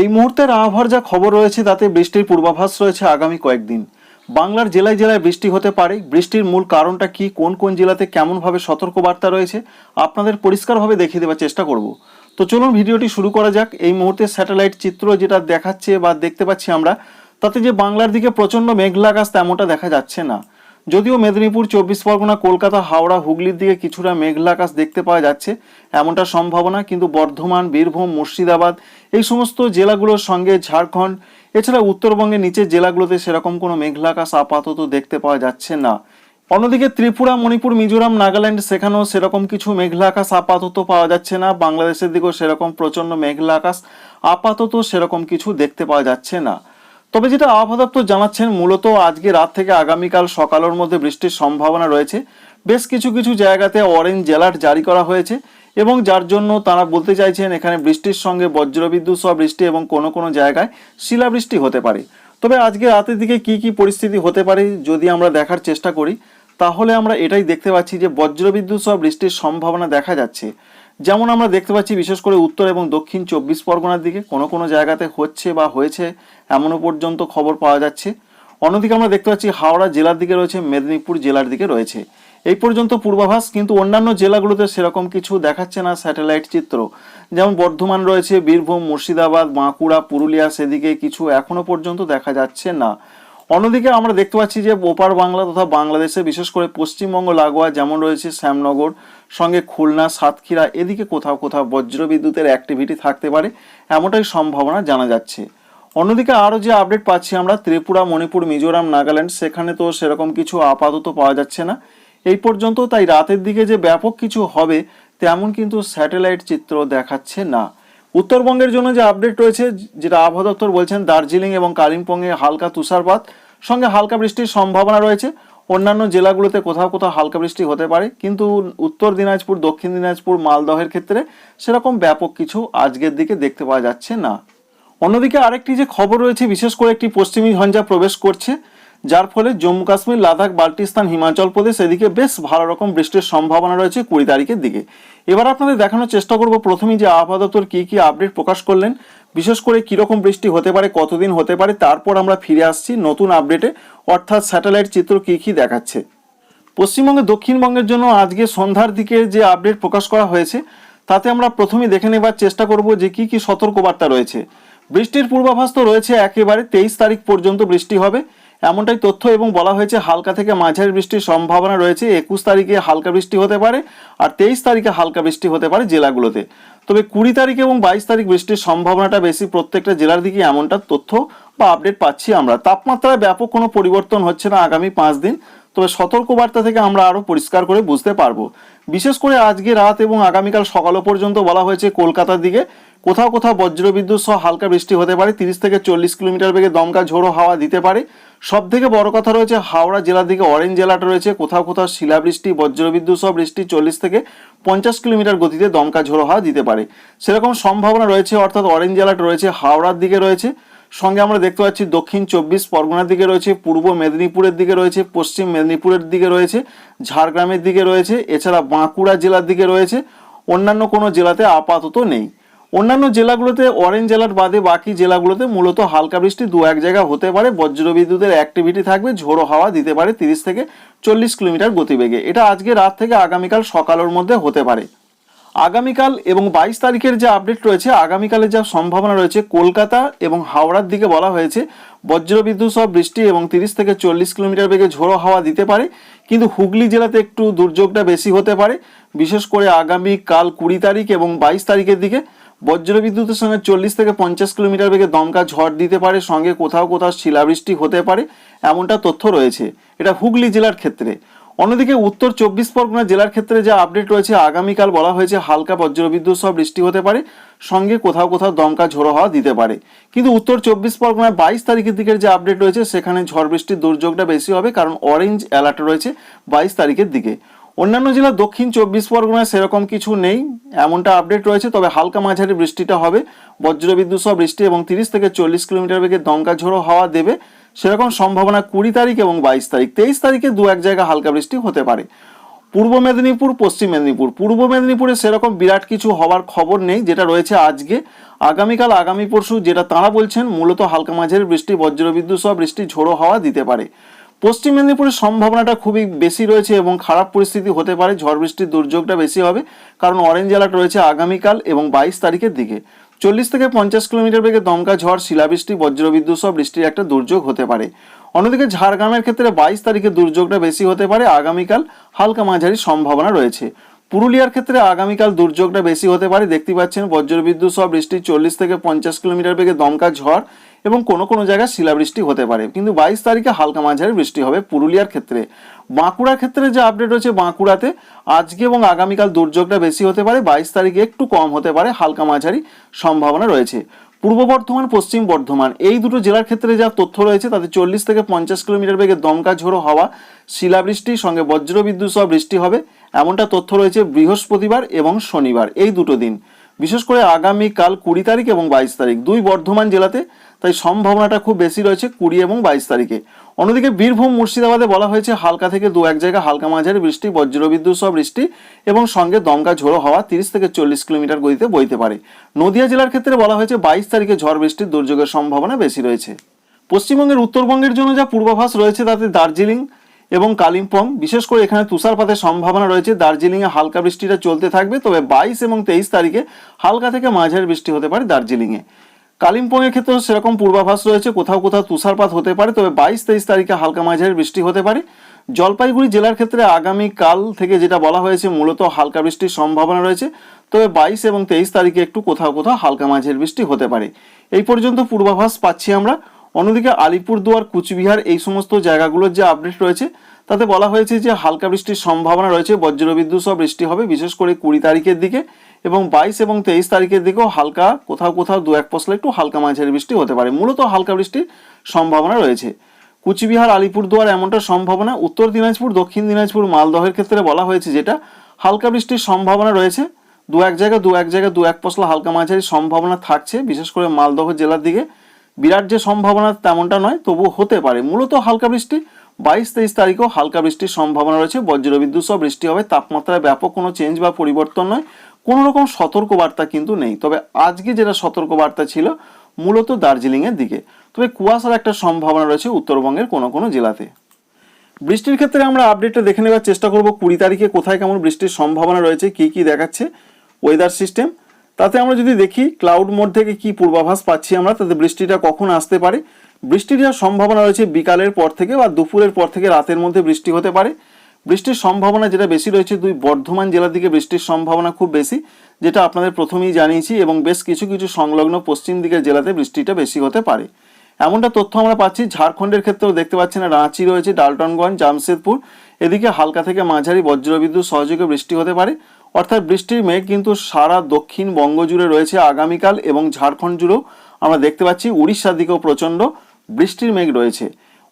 এই মুহূর্তের আবহাওয়ার যা খবর রয়েছে, তাতে বৃষ্টির পূর্বাভাস রয়েছে আগামী কয়েকদিন। বাংলার জেলায় জেলায় বৃষ্টি হতে পারে। বৃষ্টির মূল কারণটা কি? কোন কোন জেলাতে কেমনভাবে সতর্কবার্তা রয়েছে? আপনাদের পরিষ্কারভাবে দেখিয়ে দেওয়ার চেষ্টা করব। তো চলুন, ভিডিওটি শুরু করা যাক। এই মুহূর্তে স্যাটেলাইট চিত্র যেটা দেখাচ্ছে বা দেখতে পাচ্ছি আমরা, তাতে যে বাংলার দিকে প্রচণ্ড মেঘলা আকাশ তেমনটা দেখা যাচ্ছে না। যদিও মেদিনীপুর, চব্বিশ পরগনা, কলকাতা, হাওড়া, হুগলির দিকে কিছুটা মেঘলা আকাশ দেখতে পাওয়া যাচ্ছে, এমনটা সম্ভাবনা। কিন্তু বর্ধমান, বীরভূম, মুর্শিদাবাদ এই সমস্ত জেলাগুলোর সঙ্গে ঝাড়খণ্ড, এছাড়া উত্তরবঙ্গের নিচের জেলাগুলোতে সেরকম কোনো মেঘলা আকাশ আপাতত দেখতে পাওয়া যাচ্ছে না। অন্যদিকে ত্রিপুরা, মণিপুর, মিজোরাম, নাগাল্যান্ড, সেখানেও সেরকম কিছু মেঘলা আকাশ আপাতত পাওয়া যাচ্ছে না। বাংলাদেশের দিকেও সেরকম প্রচণ্ড মেঘলা আকাশ আপাতত সেরকম কিছু দেখতে পাওয়া যাচ্ছে না। তবে যেটা আবহাওয়া দপ্তর জানাচ্ছেন, মূলত আজকে রাত থেকে আগামীকাল সকালের মধ্যে বৃষ্টির সম্ভাবনা রয়েছে। বেশ কিছু কিছু জায়গাতে অরেঞ্জ অ্যালার্ট জারি করা হয়েছে। এবং যার জন্য তারা বলতে চাইছেন এখানে বৃষ্টির সঙ্গে বজ্রবিদ্যুৎ সহ বৃষ্টি এবং কোনো কোনো জায়গায় শিলাবৃষ্টি হতে পারে। তবে আজকে রাতের দিকে কি কি পরিস্থিতি হতে পারে যদি আমরা দেখার চেষ্টা করি, তাহলে আমরা এটাই দেখতে পাচ্ছি যে বজ্রবিদ্যুৎ সহ বৃষ্টির সম্ভাবনা দেখা যাচ্ছে। যেমন আমরা দেখতে পাচ্ছি বিশেষ করে উত্তর এবং দক্ষিণ চব্বিশ পরগনার দিকে কোনো কোনো জায়গাতে হচ্ছে বা হয়েছে এমনও পর্যন্ত খবর পাওয়া যাচ্ছে। অন্যদিকে আমরা দেখতে পাচ্ছি হাওড়া জেলার দিকে রয়েছে, মেদিনীপুর জেলার দিকে রয়েছে। এই পর্যন্ত পূর্বাভাস, কিন্তু অন্যান্য জেলাগুলোতে সেরকম কিছু দেখাচ্ছে না স্যাটেলাইট চিত্র। যেমন বর্ধমান রয়েছে, বীরভূম, মুর্শিদাবাদ, বাঁকুড়া, পুরুলিয়া, সেদিকে কিছু এখনও পর্যন্ত দেখা যাচ্ছে না। অন্যদিকে আমরা দেখতে পাচ্ছি যে ওপার বাংলা তথা বাংলাদেশে বিশেষ করে পশ্চিমবঙ্গ লাগোয়া যেমন রয়েছে শ্যামনগর, সঙ্গে খুলনা, সাতক্ষীরা, এদিকে কোথাও কোথাও বজ্রবিদ্যুতের অ্যাক্টিভিটি থাকতে পারে, এমনটাই সম্ভাবনা জানা যাচ্ছে। অন্যদিকে আরও যে আপডেট পাচ্ছি আমরা, ত্রিপুরা, মণিপুর, মিজোরাম, নাগাল্যান্ড, সেখানে তো সেরকম কিছু আপাতত পাওয়া যাচ্ছে না। এই পর্যন্ত তাই রাতের দিকে যে ব্যাপক কিছু হবে, তেমন কিন্তু স্যাটেলাইট চিত্র দেখাচ্ছে না। উত্তরবঙ্গের জন্য যে আপডেট রয়েছে, যেটা আবহাওয়া দপ্তর বলছেন, দার্জিলিং এবং কালিম্পংয়ে হালকা তুষারপাত, সঙ্গে হালকা বৃষ্টির সম্ভাবনা রয়েছে। অন্যান্য জেলাগুলোতে কোথাও কোথাও হালকা বৃষ্টি হতে পারে, কিন্তু উত্তর দিনাজপুর, দক্ষিণ দিনাজপুর, মালদহের ক্ষেত্রে সেরকম ব্যাপক কিছু আজকের দিকে দেখতে পাওয়া যাচ্ছে না। অন্যদিকে আরেকটি যে খবর রয়েছে, বিশেষ করে একটি পশ্চিমী ঝঞ্ঝা প্রবেশ করছে যার ফলে জম্মু কাশ্মীর, লাদাখ, বাল্টিস্তান, হিমাচল প্রদেশ এদিকে বেশ ভালো রকম বৃষ্টির সম্ভাবনা রয়েছে কুড়ি তারিখের দিকে। এবার আপনাদের দেখানোর চেষ্টা করব প্রথমেই যে আবহাওয়া দপ্তর কী কী আপডেট প্রকাশ করলেন, বিশেষ করে কীরকম বৃষ্টি হতে পারে, কতদিন হতে পারে, তারপর আমরা ফিরে আসছি নতুন আপডেটে। অর্থাৎ স্যাটেলাইট চিত্র কী কী দেখাচ্ছে। পশ্চিমবঙ্গে, দক্ষিণবঙ্গের জন্য আজকে সন্ধ্যার দিকে যে আপডেট প্রকাশ করা হয়েছে, তাতে আমরা প্রথমেই দেখে নেবার চেষ্টা করব যে কি কি সতর্কবার্তা রয়েছে। বৃষ্টির পূর্বাভাস তো রয়েছে একেবারে, তেইশ তারিখ পর্যন্ত বৃষ্টি হবে। এমনটাই তথ্য এবং বলা হয়েছে, হালকা থেকে মাঝারি বৃষ্টির সম্ভাবনা রয়েছে। একুশ তারিখে হালকা বৃষ্টি হতে পারে আর তেইশ তারিখে হালকা বৃষ্টি হতে পারে জেলাগুলোতে। তবে কুড়ি তারিখ এবং বাইশ তারিখ বৃষ্টির সম্ভাবনাটা বেশি প্রত্যেকটা জেলার দিকে এমনটা তথ্য বা আপডেট পাচ্ছি আমরা। তাপমাত্রায় ব্যাপক কোনো পরিবর্তন হচ্ছে না আগামী পাঁচ দিন, তবে সতর্কবার্তা থেকে আমরা আরও পরিষ্কার করে বুঝতে পারব। বিশেষ করে আজকে রাত এবং আগামীকাল সকালও পর্যন্ত বলা হয়েছে, কলকাতার দিকে কোথাও কোথাও বজ্রবিদ্যুৎ সহ হালকা বৃষ্টি হতে পারে। তিরিশ থেকে চল্লিশ কিলোমিটার বেগে দমকা ঝোড়ো হাওয়া দিতে পারে। সব থেকে বড় কথা রয়েছে, হাওড়া জেলার দিকে অরেঞ্জ জেলাটা রয়েছে। কোথাও কোথাও শিলাবৃষ্টি, বজ্রবিদ্যুৎ সহ বৃষ্টি চল্লিশ থেকে পঞ্চাশ কিলোমিটার গতিতে দমকা ঝোড়ো হাওয়া দিতে পারে। সেরকম সম্ভাবনা রয়েছে, অর্থাৎ অরেঞ্জ জেলাটা রয়েছে হাওড়ার দিকে রয়েছে। সঙ্গে আমরা দেখতে পাচ্ছি দক্ষিণ চব্বিশ পরগনার দিকে রয়েছে, পূর্ব মেদিনীপুরের দিকে রয়েছে, পশ্চিম মেদিনীপুরের দিকে রয়েছে, ঝাড়গ্রামের দিকে রয়েছে, এছাড়া বাঁকুড়া জেলার দিকে রয়েছে। অন্যান্য কোনো জেলাতে আপাতত নেই। অন্যান্য জেলাগুলোতে অরেঞ্জ জেলার বাদে বাকি জেলাগুলোতে মূলত হালকা বৃষ্টি দু এক জায়গা হতে পারে। বজ্রবিদ্যুতের অ্যাক্টিভিটি থাকবে, ঝোড়ো হাওয়া দিতে পারে তিরিশ থেকে চল্লিশ কিলোমিটার গতিবেগে। এটা আজকে রাত থেকে আগামীকাল সকালের মধ্যে হতে পারে। আগামীকাল এবং বাইশ তারিখের যে আপডেট রয়েছে, আগামীকালের যা সম্ভাবনা রয়েছে, কলকাতা এবং হাওড়ার দিকে বলা হয়েছে, বজ্রবিদ্যুৎ সহ বৃষ্টি এবং তিরিশ থেকে চল্লিশ কিলোমিটার বেগে ঝোড়ো হাওয়া দিতে পারে। কিন্তু হুগলি জেলাতে একটু দুর্যোগটা বেশি হতে পারে। বিশেষ করে আগামী কাল কুড়ি তারিখ এবং বাইশ তারিখের দিকে বজ্রবিদ্যুতের সঙ্গে চল্লিশ থেকে পঞ্চাশ কিলোমিটার বেগে দমকা ঝড় দিতে পারে, সঙ্গে কোথাও কোথাও শিলাবৃষ্টি হতে পারে, এমনটা তথ্য রয়েছে। এটা হুগলি জেলার ক্ষেত্রে। অন্যদিকে উত্তর চব্বিশ পরগনা জেলার ক্ষেত্রে যে আপডেট রয়েছে, আগামীকাল বলা হয়েছে হালকা বজ্রবিদ্যুৎ সহ বৃষ্টি হতে পারে, সঙ্গে কোথাও কোথাও দমকা ঝোড়ো হাওয়া দিতে পারে। কিন্তু উত্তর চব্বিশ পরগনায় বাইশ তারিখের দিকের যে আপডেট রয়েছে, সেখানে ঝড় বৃষ্টির দুর্যোগটা বেশি হবে, কারণ অরেঞ্জ অ্যালার্ট রয়েছে বাইশ তারিখের দিকে। অন্যান্য জেলা দক্ষিণ চব্বিশ পরগনায় সেরকম কিছু নেই, এমনটা আপডেট রয়েছে, তবে হালকা মাঝারি বৃষ্টিটা হবে। বজ্রবিদ্যুৎ সহ বৃষ্টি এবং তিরিশ থেকে চল্লিশ কিলোমিটার বেগে দমকা ঝোড়ো হাওয়া দেবে। সেরকম সম্ভাবনা কুড়ি তারিখ এবং বাইশ তারিখ। তেইশ তারিখে দু এক জায়গা হালকা বৃষ্টি হতে পারে। পূর্ব মেদিনীপুর, পশ্চিম মেদিনীপুর। পূর্ব মেদিনীপুরে সেরকম বিরাট কিছু হওয়ার খবর নেই, যেটা রয়েছে আজকে। আগামীকাল, আগামী পরশু যেটা তাঁরা বলছেন, মূলত হালকা মাঝারি বৃষ্টি, বজ্রবিদ্যুৎ সহ বৃষ্টি, ঝোড়ো হাওয়া দিতে পারে। পশ্চিম মেদিনীপুরের সম্ভাবনাটা খুবই বেশি রয়েছে এবং খারাপ পরিস্থিতি হতে পারে, ঝড় বৃষ্টির দুর্যোগটা বেশি হবে, কারণ অরেঞ্জ অ্যালার্ট রয়েছে আগামীকাল এবং বাইশ তারিখের দিকে। চল্লিশ থেকে পঞ্চাশ কিলোমিটার বেগে দমকা ঝড়, শিলাবৃষ্টি, বজ্রবিদ্যুৎ সহ বৃষ্টির একটা দুর্যোগ হতে পারে। অন্যদিকে ঝাড়গ্রামের ক্ষেত্রে বাইশ তারিখে দুর্যোগটা বেশি হতে পারে, আগামীকাল হালকা মাঝারি সম্ভাবনা রয়েছে। পুরুলিয়ার ক্ষেত্রে আগামীকাল দুর্যোগটা বেশি হতে পারে, দেখতে পাচ্ছেন বজ্রবিদ্যুৎ সহ বৃষ্টি চল্লিশ থেকে পঞ্চাশ কিলোমিটার বেগে দমকা ঝড় এবং কোনো কোনো জায়গায় শিলাবৃষ্টি হতে পারে। কিন্তু বাইশ তারিখে হালকা মাঝারি বৃষ্টি হবে পুরুলিয়ার ক্ষেত্রে। বাঁকুড়ার ক্ষেত্রে যে আপডেট রয়েছে বাঁকুড়াতে, আজকে এবং আগামীকাল দুর্যোগটা বেশি হতে পারে, বাইশ তারিখে একটু কম হতে পারে, হালকা মাঝারি সম্ভাবনা রয়েছে। পূর্ব বর্ধমান, পশ্চিম বর্ধমান, এই দুটো জেলার ক্ষেত্রে যা তথ্য রয়েছে, তাতে চল্লিশ থেকে পঞ্চাশ কিলোমিটার বেগে দমকা ঝোড়ো হওয়া শিলাবৃষ্টির সঙ্গে বজ্রবিদ্যুৎ সহ বৃষ্টি হবে। এমনটা তথ্য রয়েছে বৃহস্পতিবার এবং শনিবার, এই দুটো দিন। বিশেষ করে আগামীকাল কুড়ি তারিখ এবং বাইশ তারিখ, দুই বর্ধমান জেলাতে তাই সম্ভাবনাটা খুব বেশি রয়েছে কুড়ি এবং বাইশ তারিখে। অন্যদিকে বীরভূম, মুর্শিদাবাদে বলা হয়েছে হালকা থেকে দু এক জায়গায় হালকা মাঝারি বৃষ্টি, বজ্রবিদ্যুৎ সহ বৃষ্টি এবং সঙ্গে দমকা ঝোড়ো হওয়া তিরিশ থেকে চল্লিশ কিলোমিটার গতিতে বইতে পারে। নদিয়া জেলার ক্ষেত্রে বলা হয়েছে বাইশ তারিখে ঝড় বৃষ্টির দুর্যোগের সম্ভাবনা বেশি রয়েছে। পশ্চিমবঙ্গের উত্তরবঙ্গের জন্য যা পূর্বাভাস রয়েছে তাতে দার্জিলিং এবং কালিম্পং, বিশেষ করে এখানে তুষারপাতের সম্ভাবনা রয়েছে। দার্জিলিংয়ে হালকা বৃষ্টিটা চলতে থাকবে, তবে বাইশ এবং তেইশ তারিখে হালকা থেকে মাঝারি বৃষ্টি হতে পারে দার্জিলিংয়ে। কালিম্পংয়ের ক্ষেত্রেও সেরকম পূর্বাভাস রয়েছে। কোথাও কোথাও তুষারপাত হতে পারে, তবে বাইশ তেইশ তারিখে হালকা মাঝারি বৃষ্টি হতে পারে। জলপাইগুড়ি জেলার ক্ষেত্রে আগামী কাল থেকে যেটা বলা হয়েছে, মূলত হালকা বৃষ্টির সম্ভাবনা রয়েছে। তবে বাইশ এবং তেইশ তারিখে একটু কোথাও কোথাও হালকা মাঝারি বৃষ্টি হতে পারে। এই পর্যন্ত পূর্বাভাস পাচ্ছি আমরা। অন্যদিকে আলিপুরদুয়ার, কুচবিহার এই সমস্ত জায়গাগুলোর যে আপডেট রয়েছে তাতে বলা হয়েছে যে হালকা বৃষ্টির সম্ভাবনা রয়েছে, বজ্রবিদ্যুৎ সহ বৃষ্টি হবে, বিশেষ করে কুড়ি তারিখের দিকে এবং বাইশ এবং তেইশ তারিখের দিকেও হালকা, কোথাও কোথাও দু এক পশলা একটু হালকা মাঝারি বৃষ্টি হতে পারে। মূলত হালকা বৃষ্টির সম্ভাবনা রয়েছে। কুচবিহার, আলিপুরদুয়ার এমনটা সম্ভাবনা, উত্তর দিনাজপুর, দক্ষিণ দিনাজপুর, মালদহের ক্ষেত্রে বলা হয়েছে যেটা হালকা বৃষ্টির সম্ভাবনা রয়েছে। দু এক জায়গায়, দু এক জায়গায় দু এক পশলা হালকা মাঝারি সম্ভাবনা থাকছে, বিশেষ করে মালদহ জেলার দিকে। বিরাট যে সম্ভাবনা তেমনটা নয় তবু হতে পারে। মূলত হালকা বৃষ্টি বাইশ তেইশ তারিখেও হালকা বৃষ্টির সম্ভাবনা রয়েছে। বজ্রবিদ্যুৎ সহ বৃষ্টি হবে। তাপমাত্রায় ব্যাপক কোনো চেঞ্জ বা পরিবর্তন নয়। কোনো রকম সতর্কবার্তা কিন্তু নেই। তবে আজকে যেটা সতর্কবার্তা ছিল, মূলত দার্জিলিংয়ের দিকে। তবে কুয়াশার একটা সম্ভাবনা রয়েছে উত্তরবঙ্গের কোনো কোনো জেলাতে। বৃষ্টির ক্ষেত্রে আমরা আপডেটটা দেখে নেওয়ার চেষ্টা করব। কুড়ি তারিখে কোথায় কেমন বৃষ্টির সম্ভাবনা রয়েছে, কি কি দেখাচ্ছে ওয়েদার সিস্টেম তাতে আমরা যদি দেখি ক্লাউড মোড থেকে কি পূর্বাভাস পাচ্ছি আমরা, তাতে বৃষ্টিটা কখন আসতে পারে? বৃষ্টির যা সম্ভাবনা রয়েছে বিকালের পর থেকে বা দুপুরের পর থেকে রাতের মধ্যে বৃষ্টি হতে পারে। বৃষ্টির সম্ভাবনা যেটা বেশি রয়েছে, দুই বর্ধমান জেলার দিকে বৃষ্টির সম্ভাবনা খুব বেশি, যেটা আপনাদের প্রথমেই জানিয়েছি এবং বেশ কিছু কিছু সংলগ্ন পশ্চিম দিকের জেলাতে বৃষ্টিটা বেশি হতে পারে। এমনটা তথ্য আমরা পাচ্ছি, ঝাড়খণ্ডের ক্ষেত্রেও দেখতে পাচ্ছেন রাঁচি রয়েছে, ডালটনগঞ্জ, জামশেদপুর, এদিকে হালকা থেকে মাঝারি বজ্রবিদ্যুৎ সহযোগে বৃষ্টি হতে পারে। অর্থাৎ বৃষ্টির মেঘ কিন্তু সারা দক্ষিণবঙ্গ জুড়ে রয়েছে আগামীকাল এবং ঝাড়খণ্ড জুড়েও আমরা দেখতে পাচ্ছি, উড়িষ্যার দিকেও প্রচণ্ড বৃষ্টির মেঘ রয়েছে।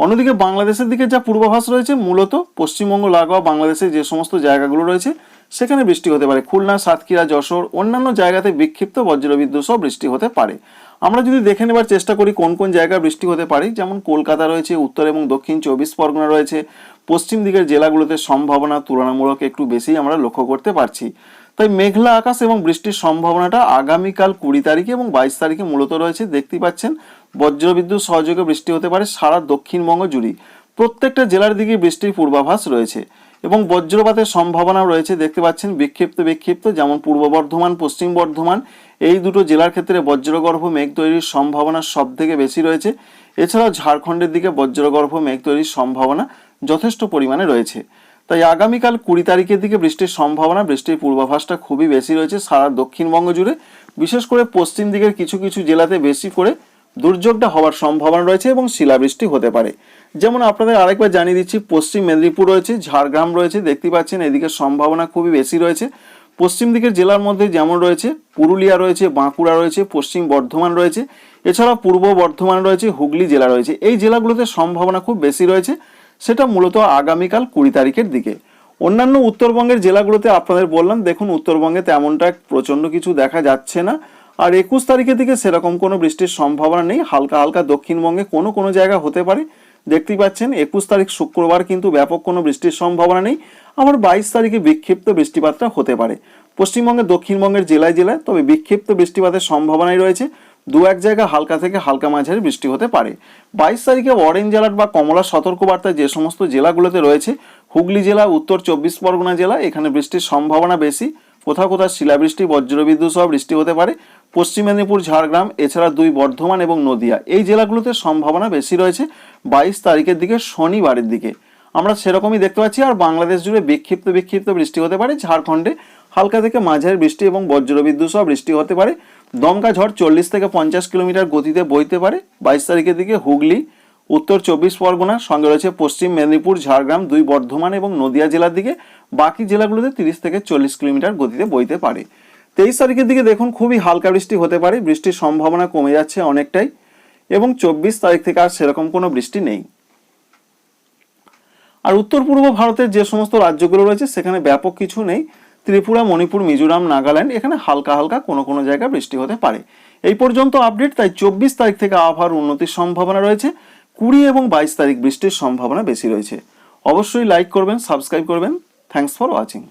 অন্যদিকে বাংলাদেশের দিকে যা পূর্বাভাস রয়েছে, মূলত পশ্চিমবঙ্গ, লাগোয়া, বাংলাদেশের যে সমস্ত জায়গাগুলো রয়েছে সেখানে বৃষ্টি হতে পারে। খুলনা, সাতক্ষীরা, যশোর, অন্যান্য জায়গাতে বিক্ষিপ্ত বজ্রবিদ্যুৎ সহ বৃষ্টি হতে পারে। আমরা যদি দেখে নেবার চেষ্টা করি কোন কোন জায়গায় বৃষ্টি হতে পারে, যেমন কলকাতা রয়েছে, উত্তর এবং দক্ষিণ চব্বিশ পরগনা রয়েছে, পশ্চিম দিকের জেলাগুলোতে সম্ভাবনা তুলনামূলক একটু বেশি আমরা লক্ষ্য করতে পারছি। তাই মেঘলা আকাশ এবং বৃষ্টির সম্ভাবনাটা আগামীকাল কুড়ি তারিখে এবং বাইশ তারিখে মূলত রয়েছে। দেখতেই পাচ্ছেন, বজ্রবিদ্যুৎ সহযোগে বৃষ্টি হতে পারে সারা দক্ষিণবঙ্গ জুড়েই। প্রত্যেকটা জেলার দিকে বৃষ্টির পূর্বাভাস রয়েছে। এবং বজ্রপাতের সম্ভাবনাও রয়েছে। দেখতে পাচ্ছেন বিক্ষিপ্ত বিক্ষিপ্ত, যেমন পূর্ব বর্ধমান, পশ্চিম বর্ধমান। এই দুটো জেলার ক্ষেত্রে বজ্রগর্ভ মেঘ তৈরির সম্ভাবনা সব থেকে বেশি রয়েছে। এছাড়াও ঝাড়খণ্ডের দিকে বজ্রগর্ভ মেঘ তৈরির সম্ভাবনা যথেষ্ট পরিমাণে রয়েছে। তাই আগামীকাল কুড়ি তারিখের দিকে বৃষ্টির সম্ভাবনা, বৃষ্টির পূর্বাভাসটা খুবই বেশি রয়েছে সারা দক্ষিণবঙ্গ জুড়ে। বিশেষ করে পশ্চিম দিকের কিছু কিছু জেলাতে বেশি করে দুর্যোগটা হওয়ার সম্ভাবনা রয়েছে এবং শিলাবৃষ্টি হতে পারে। যেমন আপনাদের আরেকবার জানিয়ে দিচ্ছি, পশ্চিম মেদিনীপুর রয়েছে, ঝাড়গ্রাম রয়েছে, দেখতে পাচ্ছেন এদিকে সম্ভাবনা খুবই বেশি রয়েছে। পশ্চিম দিকের জেলার মধ্যে যেমন রয়েছে, পুরুলিয়া রয়েছে, বাঁকুড়া রয়েছে, পশ্চিম বর্ধমান রয়েছে এছাড়া পূর্ব বর্ধমান রয়েছে, হুগলি জেলা রয়েছে। এই জেলাগুলোতে সম্ভাবনা খুব বেশি রয়েছে, সেটা মূলত আগামীকাল কুড়ি তারিখের দিকে। অন্যান্য উত্তরবঙ্গের জেলাগুলোতে আপনাদের বললাম, দেখুন উত্তরবঙ্গে তেমনটা প্রচণ্ড কিছু দেখা যাচ্ছে না। আর একুশ তারিখের দিকে সেরকম কোনো বৃষ্টির সম্ভাবনা নেই, হালকা হালকা দক্ষিণবঙ্গে কোনো কোনো জায়গা হতে পারে। দেখতেই পাচ্ছেন, একুশ তারিখ শুক্রবার কিন্তু ব্যাপক কোনো বৃষ্টির সম্ভাবনা নেই। আবার বাইশ তারিখে বিক্ষিপ্ত বৃষ্টিপাতটা হতে পারে। পশ্চিমবঙ্গের, দক্ষিণবঙ্গের জেলায় জেলায়, তবে বিক্ষিপ্ত বৃষ্টিপাতের সম্ভাবনাই রয়েছে। দু এক জায়গায় হালকা থেকে হালকা মাঝারি বৃষ্টি হতে পারে। বাইশ তারিখে অরেঞ্জ অ্যালার্ট বা কমলা সতর্কবার্তা যে সমস্ত জেলাগুলোতে রয়েছে, হুগলি জেলা, উত্তর চব্বিশ পরগনা জেলা, এখানে বৃষ্টির সম্ভাবনা বেশি। কোথাও কোথাও শিলাবৃষ্টি, বজ্রবিদ্যুৎ সহ বৃষ্টি হতে পারে। পশ্চিম মেদিনীপুর, ঝাড়গ্রাম, এছাড়া দুই বর্ধমান এবং নদিয়া। এই জেলাগুলোতে সম্ভাবনা বেশি রয়েছে বাইশ তারিখের দিকে, শনিবারের দিকে। আমরা সেরকমই দেখতে পাচ্ছি, আর বাংলাদেশ জুড়ে বিক্ষিপ্ত বিক্ষিপ্ত বৃষ্টি হতে পারে, ঝাড়খণ্ডে হালকা থেকে মাঝারি বৃষ্টি এবং বজ্রবিদ্যুৎ সহ বৃষ্টি হতে পারে। দমকা ঝড় চল্লিশ থেকে পঞ্চাশ কিলোমিটার গতিতে বইতে পারে। বাইশ তারিখের দিকে হুগলি, উত্তর চব্বিশ পরগনা, সঙ্গে রয়েছে পশ্চিম মেদিনীপুর, ঝাড়গ্রাম, দুই বর্ধমান এবং নদিয়া জেলার দিকে। বাকি জেলাগুলোতে তিরিশ থেকে চল্লিশ কিলোমিটার গতিতে বইতে পারে। তেইশ তারিখের দিকে দেখুন খুবই হালকা বৃষ্টি হতে পারে। বৃষ্টির সম্ভাবনা কমে যাচ্ছে অনেকটাই এবং চব্বিশ তারিখ থেকে আর সেরকম কোনো বৃষ্টি নেই। আর উত্তর পূর্ব ভারতের যে সমস্ত রাজ্যগুলো রয়েছে, সেখানে ব্যাপক কিছু নেই। ত্রিপুরা, মণিপুর, মিজোরাম, নাগাল্যান্ড, এখানে হালকা হালকা কোনো কোনো জায়গায় বৃষ্টি হতে পারে। এই পর্যন্ত আপডেট, তাই চব্বিশ তারিখ থেকে আবহাওয়ার উন্নতির সম্ভাবনা রয়েছে। কুড়ি এবং বাইশ তারিখ বৃষ্টির সম্ভাবনা বেশি রয়েছে। অবশ্যই লাইক করবেন সাবস্ক্রাইব করবেন। Thanks for watching